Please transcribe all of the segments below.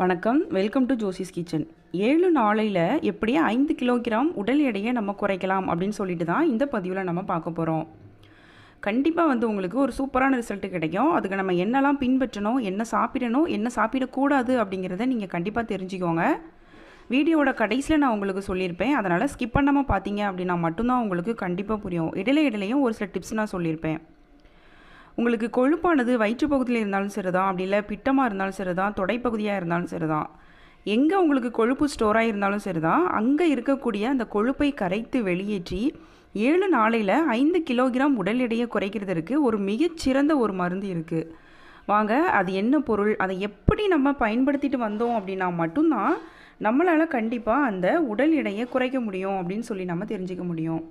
வணக்கம். Welcome to Josie's kitchen ஏழு நாளையில் எப்படி ஐந்து கிலோகிராம் உடல் எடையை நம்ம குறைக்கலாம் அப்படின்னு சொல்லிட்டு தான் இந்த பதிவில் நம்ம பார்க்க போகிறோம் கண்டிப்பாக வந்து உங்களுக்கு ஒரு சூப்பரான ரிசல்ட்டு கிடைக்கும். அதுக்கு நம்ம என்னெல்லாம் பின்பற்றணும் என்ன சாப்பிடணும் என்ன சாப்பிடக்கூடாது அப்படிங்கிறத நீங்கள் கண்டிப்பாக தெரிஞ்சுக்கோங்க. வீடியோவோட கடைசியில் நான் உங்களுக்கு சொல்லியிருப்பேன். அதனால் ஸ்கிப் பண்ணாமல் பார்த்தீங்க அப்படின்னா மட்டும்தான் உங்களுக்கு கண்டிப்பாக புரியும். இடையில இடையிலையும் ஒரு சில டிப்ஸ் நான் சொல்லியிருப்பேன். உங்களுக்கு கொழுப்பானது வயிற்றுப்பகுதியில் இருந்தாலும் சரிதான் அப்படி இல்லை பிட்டமாக இருந்தாலும் சரிதான் தொடைப்பகுதியாக இருந்தாலும் சரிதான். எங்கே உங்களுக்கு கொழுப்பு ஸ்டோராக இருந்தாலும் சரிதான். அங்கே இருக்கக்கூடிய அந்த கொழுப்பை கரைத்து வெளியேற்றி ஏழு நாளையில் ஐந்து கிலோகிராம் உடல் எடையை குறைக்கிறதுக்கு ஒரு மிகச்சிறந்த ஒரு மருந்து இருக்குது வாங்க அது என்ன பொருள்? அதை எப்படி நம்ம பயன்படுத்திட்டு வந்தோம் அப்படின்னா மட்டும்தான் நம்மளால் கண்டிப்பாக அந்த உடல் எடையை குறைக்க முடியும் அப்படின்னு சொல்லி நம்ம தெரிஞ்சுக்க முடியும்.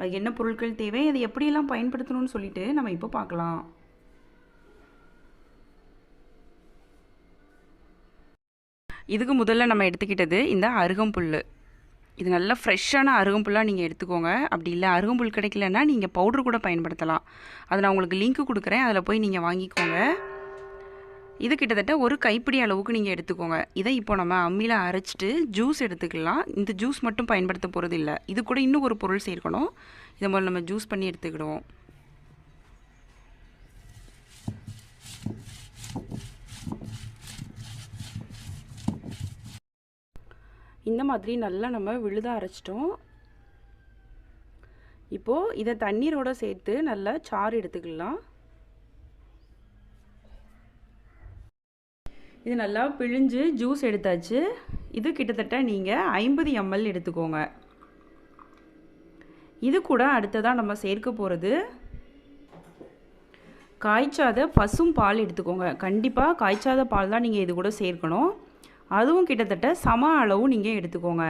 அது என்ன பொருட்கள் தேவை அதை எப்படியெல்லாம் பயன்படுத்தணும்னு சொல்லிட்டு நம்ம இப்போ பார்க்கலாம். இதுக்கு முதல்ல நம்ம எடுத்துக்கிட்டது இந்த அருகம்புல் இது நல்லா ஃப்ரெஷ்ஷான அருகம்புல்லாக நீங்கள் எடுத்துக்கோங்க. அப்படி இல்லை அருகம்புல் கிடைக்கலன்னா நீங்கள் பவுட்ரு கூட பயன்படுத்தலாம். அதை நான் உங்களுக்கு லிங்க் கொடுக்குறேன். அதில் போய் நீங்கள் வாங்கிக்கோங்க. இது கிட்டத்தட்ட ஒரு கைப்பிடி அளவுக்கு நீங்கள் எடுத்துக்கோங்க. இதை இப்போ நம்ம அம்மியில் அரைச்சிட்டு ஜூஸ் எடுத்துக்கலாம். இந்த ஜூஸ் மட்டும் பயன்படுத்த போகிறது இல்லை. இது கூட இன்னும் ஒரு பொருள் சேர்க்கணும். இதை முதல்ல நம்ம ஜூஸ் பண்ணி எடுத்துக்கிடுவோம். இந்த மாதிரி நல்லா நம்ம விழுதாக அரைச்சிட்டோம். இப்போது இதை தண்ணீரோட சேர்த்து நல்லா சாறு எடுத்துக்கலாம். இது நல்லா பிழிஞ்சு ஜூஸ் எடுத்தாச்சு. இது கிட்டத்தட்ட நீங்கள் ஐம்பது எம்எல் எடுத்துக்கோங்க. இது கூட அடுத்ததாக நம்ம சேர்க்க போகிறது காய்ச்சாத பசும் பால் எடுத்துக்கோங்க. கண்டிப்பாக காய்ச்சாத பால் தான் நீங்கள் இது கூட சேர்க்கணும். அதுவும் கிட்டத்தட்ட சம அளவு நீங்கள் எடுத்துக்கோங்க.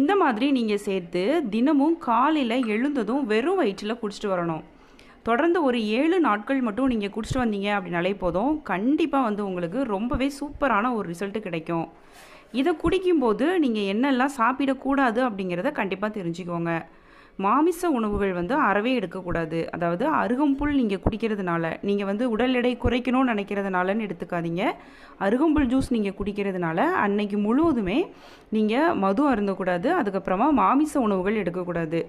இந்த மாதிரி நீங்கள் சேர்த்து தினமும் காலையில் எழுந்ததும் வெறும் வயிற்றில் குடிச்சிட்டு வரணும். தொடர்ந்து ஒரு ஏழு நாட்கள் மட்டும் நீங்கள் குடிச்சிட்டு வந்தீங்க அப்படின்னாலே போதும். கண்டிப்பாக வந்து உங்களுக்கு ரொம்பவே சூப்பரான ஒரு ரிசல்ட்டு கிடைக்கும். இதை குடிக்கும்போது நீங்கள் என்னெல்லாம் சாப்பிடக்கூடாது அப்படிங்கிறத கண்டிப்பாக தெரிஞ்சுக்கோங்க. மாமிச உணவுகள் வந்து அறவே எடுக்கக்கூடாது. அதாவது அருகம்புல் நீங்கள் குடிக்கிறதுனால நீங்கள் வந்து உடல் எடை குறைக்கணும்னு நினைக்கிறதுனாலன்னு எடுத்துக்காதீங்க. அருகம்புல் ஜூஸ் நீங்கள் குடிக்கிறதுனால அன்னைக்கு முழுவதுமே நீங்கள் மது அருந்தக்கூடாது. அதுக்கப்புறமா மாமிச உணவுகள் எடுக்கக்கூடாது.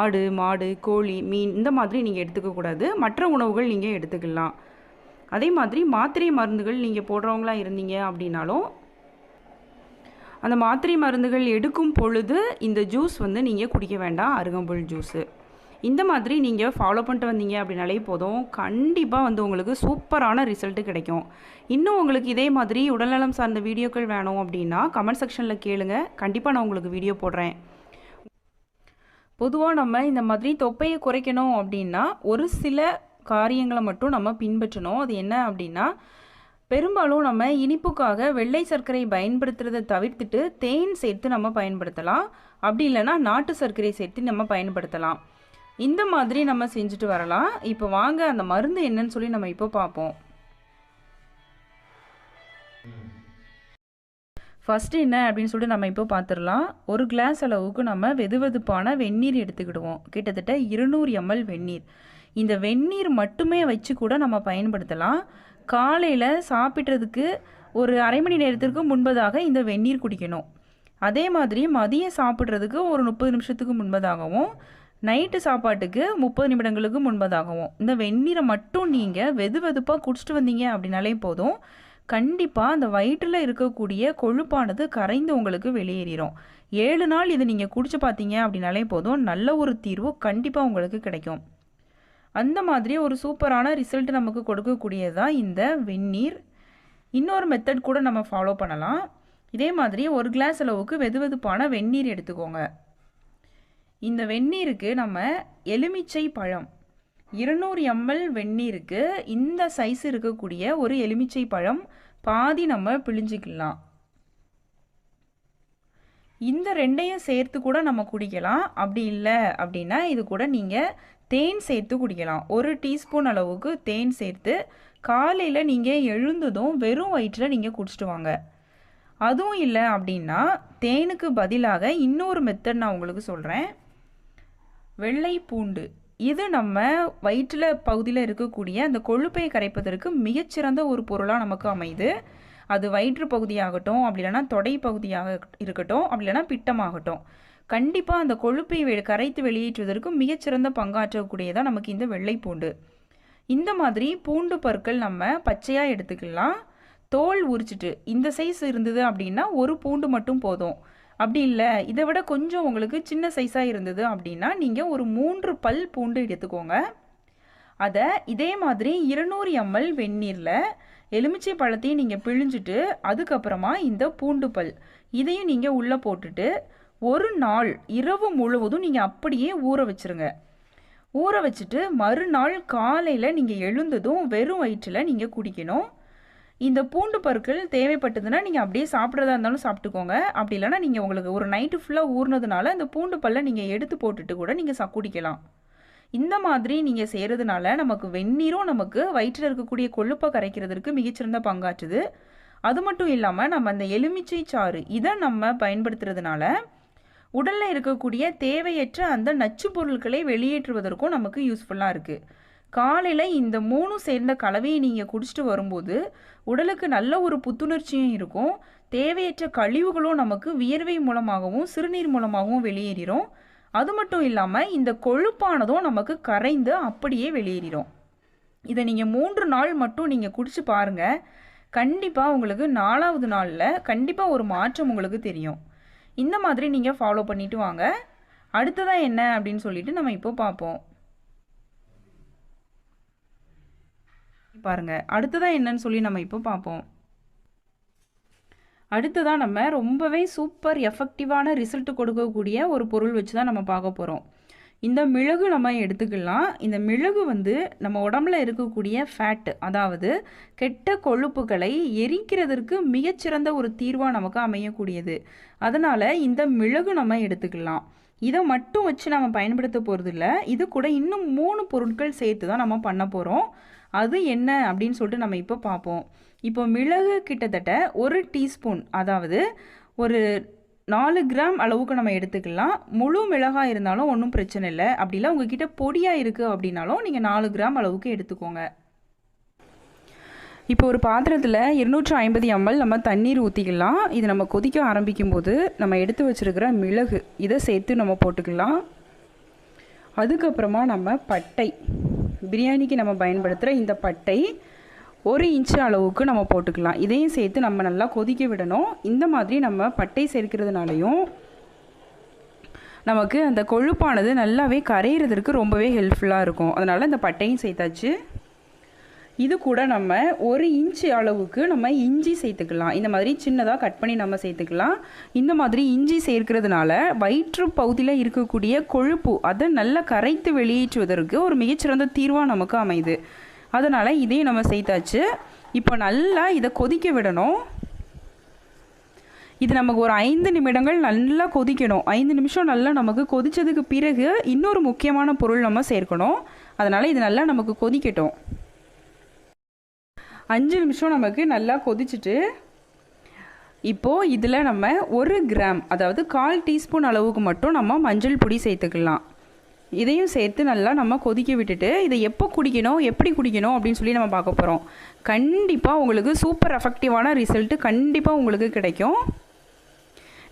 ஆடு மாடு கோழி மீன் இந்த மாதிரி நீங்கள் எடுத்துக்கக்கூடாது. மற்ற உணவுகள் நீங்கள் எடுத்துக்கலாம். அதே மாதிரி மாத்திரை மருந்துகள் நீங்கள் போடுறவங்களா இருந்தீங்க அப்படின்னாலும் அந்த மாத்திரை மருந்துகள் எடுக்கும் பொழுது இந்த ஜூஸ் வந்து நீங்கள் குடிக்க வேண்டாம் அருகம்புல் ஜூஸு. இந்த மாதிரி நீங்கள் ஃபாலோ பண்ணிட்டு வந்தீங்க அப்படின்னாலே போதும். கண்டிப்பாக வந்து உங்களுக்கு சூப்பரான ரிசல்ட்டு கிடைக்கும். இன்னும் உங்களுக்கு இதே மாதிரி உடல்நலம் சார்ந்த வீடியோக்கள் வேணும் அப்படின்னா கமெண்ட் செக்ஷனில் கேளுங்க. கண்டிப்பாக நான் உங்களுக்கு வீடியோ போடுறேன். பொதுவாக நம்ம இந்த மாதிரி தொப்பையை குறைக்கணும் அப்படின்னா ஒரு சில காரியங்களை மட்டும் நம்ம பின்பற்றணும். அது என்ன அப்படின்னா பெரும்பாலும் நம்ம இனிப்புக்காக வெள்ளை சர்க்கரை பயன்படுத்துறதை தவிர்த்துட்டு தேன் சேர்த்து நம்ம பயன்படுத்தலாம். அப்படி இல்லைன்னா நாட்டு சர்க்கரை சேர்த்து நம்ம பயன்படுத்தலாம். இந்த மாதிரி நம்ம செஞ்சுட்டு வரலாம். இப்போ வாங்க அந்த மருந்து என்னன்னு சொல்லி நம்ம இப்போ பார்ப்போம். ஃபஸ்ட்டு என்ன அப்படின்னு சொல்லிட்டு நம்ம இப்போ பார்த்துடலாம். ஒரு கிளாஸ் அளவுக்கு நம்ம வெது வெதுப்பான வெந்நீர் எடுத்துக்கிடுவோம். கிட்டத்தட்ட இருநூறு எம்எல் வெந்நீர். இந்த வெந்நீர் மட்டுமே வச்சு கூட நம்ம பயன்படுத்தலாம். காலையில் சாப்பிட்றதுக்கு ஒரு அரை மணி நேரத்திற்கு முன்பதாக இந்த வெந்நீர் குடிக்கணும். அதே மாதிரி மதியம் சாப்பிட்றதுக்கு ஒரு முப்பது நிமிஷத்துக்கு முன்பதாகவும் நைட்டு சாப்பாட்டுக்கு முப்பது நிமிடங்களுக்கு முன்பதாகவும். இந்த வெந்நீரை மட்டும் நீங்கள் வெது வெதுப்பாக குடிச்சிட்டு வந்தீங்க அப்படின்னாலே போதும். கண்டிப்பாக அந்த வயிற்றில் இருக்கக்கூடிய கொழுப்பானது கரைந்து உங்களுக்கு வெளியேறிடும் ஏழு நாள் இதை நீங்கள் குடிச்சு பார்த்தீங்க அப்படின்னாலே போதும். நல்ல ஒரு தீர்வு கண்டிப்பாக உங்களுக்கு கிடைக்கும். அந்த மாதிரி ஒரு சூப்பரான ரிசல்ட் நமக்கு கொடுக்கக்கூடியது தான் இந்த வெந்நீர். இன்னொரு மெத்தட் கூட நம்ம ஃபாலோ பண்ணலாம். இதே மாதிரி ஒரு கிளாஸ் அளவுக்கு வெது வெதுப்பான வெந்நீர் எடுத்துக்கோங்க. இந்த வெந்நீருக்கு நம்ம எலுமிச்சை பழம் இருநூறு எம்எல் வெந்நீருக்கு இந்த சைஸ் இருக்கக்கூடிய ஒரு எலுமிச்சை பழம் பாதி நம்ம பிழிஞ்சிக்கலாம். இந்த ரெண்டையும் சேர்த்து கூட நம்ம குடிக்கலாம். அப்படி இல்லை அப்படின்னா இது கூட நீங்கள் தேன் சேர்த்து குடிக்கலாம். ஒரு டீஸ்பூன் அளவுக்கு தேன் சேர்த்து காலையில் நீங்கள் எழுந்ததும் வெறும் வயிற்றில் நீங்கள் குடிச்சிட்டு வாங்க. அதுவும் இல்லை அப்படின்னா தேனுக்கு பதிலாக இன்னொரு மெத்தட் நான் உங்களுக்கு சொல்கிறேன் வெள்ளை பூண்டு. இது நம்ம வயிற்றில் பகுதியில் இருக்கக்கூடிய அந்த கொழுப்பை கரைப்பதற்கு மிகச்சிறந்த ஒரு பொருளாக நமக்கு அமையுது. அது வயிற்று பகுதியாகட்டும் அப்படி இல்லைன்னா தொடை பகுதியாக இருக்கட்டும் அப்படி இல்லைன்னா பிட்டமாகட்டும். கண்டிப்பாக அந்த கொழுப்பை வெ கரைத்து வெளியேற்றுவதற்கு மிகச்சிறந்த பங்காற்றக்கூடியதான் நமக்கு இந்த வெள்ளை பூண்டு இந்த மாதிரி பூண்டு பற்கள் நம்ம பச்சையாக எடுத்துக்கலாம். தோல் உரிச்சிட்டு இந்த சைஸ் இருந்தது அப்படின்னா ஒரு பூண்டு மட்டும் போதும். அப்படி இல்லை இதை விட கொஞ்சம் உங்களுக்கு சின்ன சைஸாக இருந்தது அப்படின்னா நீங்கள் ஒரு மூன்று பல் பூண்டு எடுத்துக்கோங்க. அதை இதே மாதிரி இருநூறு எம்எல் வெந்நீரில் எலுமிச்சை பழத்தையும் நீங்கள் பிழிஞ்சிட்டு அதுக்கப்புறமா இந்த பூண்டு பல் இதையும் நீங்கள் உள்ளே போட்டுட்டு ஒரு நாள் இரவு முழுவதும் நீங்கள் அப்படியே ஊற வச்சுருங்க. ஊற வச்சுட்டு மறுநாள் காலையில் நீங்கள் எழுந்ததும் வெறும் வயிற்றில் நீங்கள் குடிக்கணும். இந்த பூண்டு பற்கள் தேவைப்பட்டதுன்னா நீங்கள் அப்படியே சாப்பிட்றதா இருந்தாலும் சாப்பிட்டுக்கோங்க. அப்படி இல்லைன்னா நீங்கள் உங்களுக்கு ஒரு நைட்டு ஃபுல்லாக ஊறினதுனால இந்த பூண்டு பல்லை நீங்கள் எடுத்து போட்டுட்டு கூட நீங்கள் சா குடிக்கலாம். இந்த மாதிரி நீங்கள் செய்கிறதுனால நமக்கு வெந்நீரும் நமக்கு வயிற்றில் இருக்கக்கூடிய கொழுப்பை கரைக்கிறதுக்கு மிகச்சிறந்த பங்காற்றுது. அது மட்டும் இல்லாமல் நம்ம அந்த எலுமிச்சை சாறு இதை நம்ம பயன்படுத்துறதுனால உடலில் இருக்கக்கூடிய தேவையற்ற அந்த நச்சு பொருட்களை வெளியேற்றுவதற்கும் நமக்கு யூஸ்ஃபுல்லாக இருக்குது காலையில் இந்த மூணும் சேர்ந்த கலவையை நீங்கள் குடிச்சிட்டு வரும்போது உடலுக்கு நல்ல ஒரு புத்துணர்ச்சியும் இருக்கும். தேவையற்ற கழிவுகளும் நமக்கு வியர்வை மூலமாகவும் சிறுநீர் மூலமாகவும் வெளியேறிடும் அது மட்டும் இல்லாமல் இந்த கொழுப்பானதும் நமக்கு கரைந்து அப்படியே வெளியேறிடும் இதை நீங்கள் மூன்று நாள் மட்டும் நீங்கள் குடிச்சு பாருங்கள் கண்டிப்பாக உங்களுக்கு நாலாவது நாளில் கண்டிப்பாக ஒரு மாற்றம் உங்களுக்கு தெரியும். இந்த மாதிரி நீங்கள் ஃபாலோ பண்ணிட்டு வாங்க. அடுத்ததாக என்ன அப்படின்னு சொல்லிட்டு நம்ம இப்போ பார்ப்போம். பாருங்கள் அடுத்ததாக என்னன்னு சொல்லி நம்ம இப்போ பார்ப்போம். அடுத்ததாக நம்ம ரொம்பவே சூப்பர் எஃபெக்டிவான ரிசல்ட் கொடுக்கக்கூடிய ஒரு பொருள் வச்சு தான் நம்ம பார்க்க போகிறோம் இந்த மிளகு நம்ம எடுத்துக்கலாம். இந்த மிளகு வந்து நம்ம உடம்புல இருக்கக்கூடிய ஃபேட்டு அதாவது கெட்ட கொழுப்புகளை எரிக்கிறதற்கு மிகச்சிறந்த ஒரு தீர்வாக நமக்கு அமையக்கூடியது. அதனால் இந்த மிளகு நம்ம எடுத்துக்கலாம். இதை மட்டும் வச்சு நம்ம பயன்படுத்த போகிறதில்ல இது கூட இன்னும் மூணு பொருட்கள் சேர்த்து தான் நம்ம பண்ண போகிறோம் அது என்ன அப்படின்னு சொல்லிட்டு நம்ம இப்போ பார்ப்போம். இப்போ மிளகு கிட்டத்தட்ட ஒரு டீஸ்பூன் அதாவது ஒரு நாலு கிராம் அளவுக்கு நம்ம எடுத்துக்கலாம். முழு மிளகாய் இருந்தாலும் ஒன்றும் பிரச்சனை இல்லை. அப்படிலாம் உங்ககிட்ட பொடியாக இருக்குது அப்படின்னாலும் நீங்கள் நாலு கிராம் அளவுக்கு எடுத்துக்கோங்க. இப்போ ஒரு பாத்திரத்தில் இருநூற்றி ஐம்பது எம்எல் நம்ம தண்ணீர் ஊற்றிக்கலாம் இது நம்ம கொதிக்க ஆரம்பிக்கும் போது நம்ம எடுத்து வச்சுருக்கிற மிளகு இதை சேர்த்து நம்ம போட்டுக்கலாம். அதுக்கப்புறமா நம்ம பட்டை. பிரியாணிக்கு நம்ம பயன்படுத்துகிற இந்த பட்டை ஒரு இன்ச்சு அளவுக்கு நம்ம போட்டுக்கலாம். இதையும் சேர்த்து நம்ம நல்லா கொதிக்க விடணும். இந்த மாதிரி நம்ம பட்டை சேர்க்கிறதுனாலையும் நமக்கு அந்த கொழுப்பானது நல்லாவே கரையிறதுக்கு ரொம்பவே ஹெல்ப்ஃபுல்லாக இருக்கும். அதனால் இந்த பட்டையும் சேர்த்தாச்சு. இது கூட நம்ம ஒரு இன்ச்சு அளவுக்கு நம்ம இஞ்சி சேர்த்துக்கலாம். இந்த மாதிரி சின்னதாக கட் பண்ணி நம்ம சேர்த்துக்கலாம். இந்த மாதிரி இஞ்சி சேர்க்கிறதுனால வயிற்று பகுதியில் இருக்கக்கூடிய கொழுப்பு அதை நல்லா கரைத்து வெளியேற்றுவதற்கு ஒரு மிகச்சிறந்த தீர்வாக நமக்கு அமையுது. அதனால் இதையும் நம்ம சேர்த்தாச்சு இப்போ நல்லா இதை கொதிக்க விடணும். இது நமக்கு ஒரு ஐந்து நிமிடங்கள் நல்லா கொதிக்கணும். ஐந்து நிமிஷம் நல்லா நமக்கு கொதித்ததுக்கு பிறகு இன்னொரு முக்கியமான பொருள் நம்ம சேர்க்கணும். அதனால் இது நல்லா நமக்கு கொதிக்கட்டும். அஞ்சு நிமிஷம் நமக்கு நல்லா கொதிச்சுட்டு இப்போது இதில் நம்ம ஒரு கிராம் அதாவது கால் டீஸ்பூன் அளவுக்கு மட்டும் நம்ம மஞ்சள் பொடி சேர்த்துக்கலாம். இதையும் சேர்த்து நல்லா நம்ம கொதிக்க விட்டுட்டு இதை எப்போ குடிக்கணும் எப்படி குடிக்கணும் அப்படின்னு சொல்லி நம்ம பார்க்க போகிறோம் கண்டிப்பாக உங்களுக்கு சூப்பர் எஃபெக்டிவான ரிசல்ட்டு கண்டிப்பாக உங்களுக்கு கிடைக்கும்.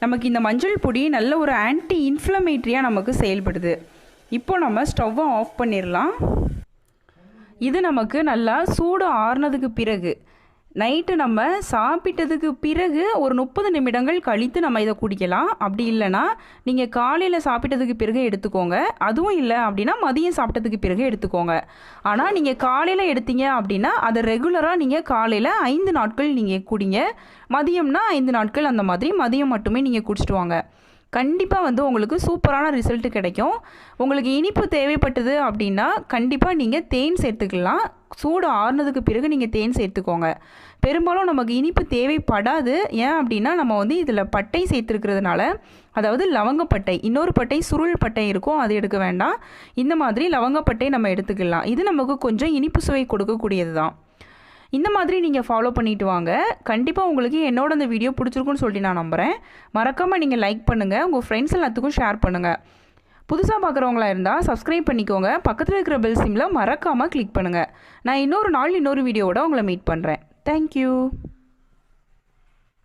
நமக்கு இந்த மஞ்சள் பொடி நல்ல ஒரு ஆன்டி இன்ஃப்ளமேட்ரியாக நமக்கு செயல்படுது. இப்போ நம்ம ஸ்டவ்வை ஆஃப் பண்ணிடலாம். இது நமக்கு நல்லா சூடு ஆறுனதுக்கு பிறகு நைட்டு நம்ம சாப்பிட்டதுக்கு பிறகு ஒரு முப்பது நிமிடங்கள் கழித்து நம்ம இதை குடிக்கலாம். அப்படி இல்லைன்னா நீங்கள் காலையில் சாப்பிட்டதுக்கு பிறகு எடுத்துக்கோங்க. அதுவும் இல்லை அப்படின்னா மதியம் சாப்பிட்டதுக்கு பிறகு எடுத்துக்கோங்க. ஆனால் நீங்கள் காலையில் எடுத்தீங்க அப்படின்னா அதை ரெகுலராக நீங்கள் காலையில் ஐந்து நாட்கள் நீங்கள் குடிங்க. மதியம்னா ஐந்து நாட்கள் அந்த மாதிரி மதியம் மட்டுமே நீங்கள் குடிச்சிட்டு வாங்க. கண்டிப்பாக வந்து உங்களுக்கு சூப்பரான ரிசல்ட் கிடைக்கும். உங்களுக்கு இனிப்பு தேவைப்பட்டது அப்படின்னா கண்டிப்பாக நீங்கள் தேன் சேர்த்துக்கலாம். சூடு ஆறுனதுக்கு பிறகு நீங்கள் தேன் சேர்த்துக்கோங்க. பெரும்பாலும் நமக்கு இனிப்பு தேவைப்படாது. ஏன் அப்படின்னா நம்ம வந்து இதில் பட்டை சேர்த்துருக்கிறதுனால அதாவது லவங்கப்பட்டை இன்னொரு பட்டை சுருள் பட்டை இருக்கும் அது எடுக்க வேண்டாம். இந்த மாதிரி லவங்கப்பட்டை நம்ம எடுத்துக்கலாம். இது நமக்கு கொஞ்சம் இனிப்பு சுவை கொடுக்கக்கூடியது தான் இந்த மாதிரி நீங்கள் ஃபாலோ பண்ணிட்டு வாங்க. கண்டிப்பாக உங்களுக்கு என்னோட அந்த வீடியோ பிடிச்சிருக்குன்னு சொல்லி நான் நம்புகிறேன் மறக்காமல் நீங்கள் லைக் பண்ணுங்கள் உங்கள் ஃப்ரெண்ட்ஸ் எல்லாத்துக்கும் ஷேர் பண்ணுங்கள் புதுசாக பார்க்குறவங்களா இருந்தால் சப்ஸ்கிரைப் பண்ணிக்கோங்க. பக்கத்தில் இருக்கிற பெல் சிம்மில் மறக்காமல் கிளிக் பண்ணுங்கள் நான் இன்னொரு நாள் இன்னொரு வீடியோவோட உங்களை மீட் பண்ணுறேன் தேங்க்யூ